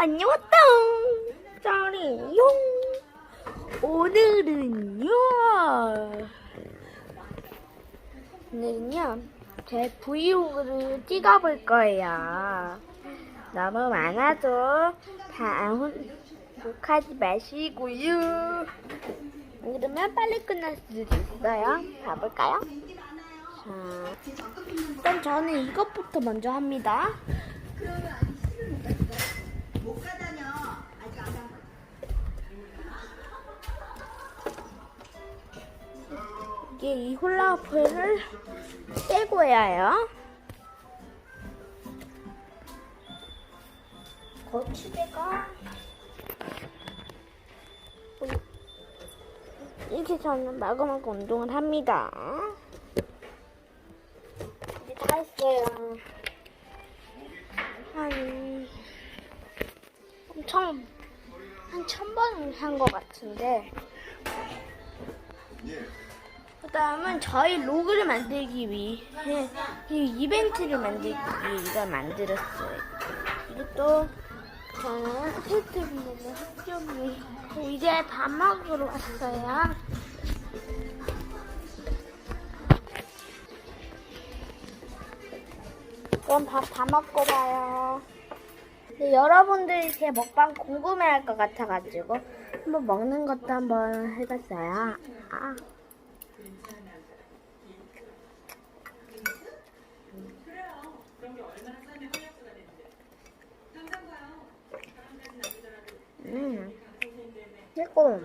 안녕하다. 짜리용. 오늘은요. 오늘은요. 제 브이로그를 찍어볼 거예요. 너무 많아도 다 욕하지 마시고요. 그러면 빨리 끝날 수도 있어요. 가볼까요? 자, 일단 저는 이것부터 먼저 합니다. 이게 이 홀라후프를 떼고 해요. 거치대가 이렇게 저는 마구마구 운동을 합니다. 이제 다 했어요. 한 엄청 한 천 번 한 것 같은데. 그 다음은 저희 로그를 만들기 위해 이 이벤트를 만들기 위해 이걸 만들었어요. 이것도 저는 스테이트분들의 학교이 이제 밥 먹으러 왔어요. 그럼 밥 다 먹고 봐요. 여러분들이 제 먹방 궁금해할 것 같아가지고 한번 먹는 것도 한번 해봤어요. 아. 음, 최고.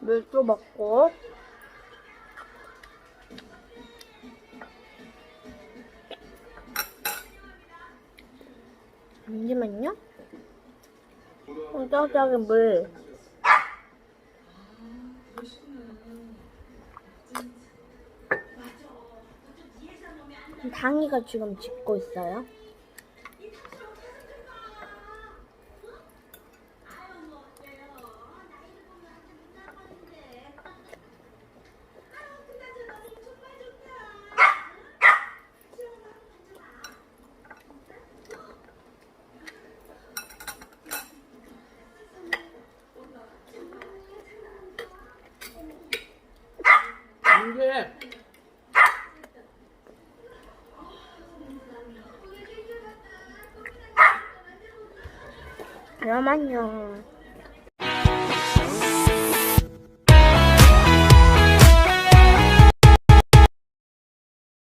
물도 먹고. 잠시만요. 저기 물. 당이가 지금 짚고 있어요. 이게 잠깐만요.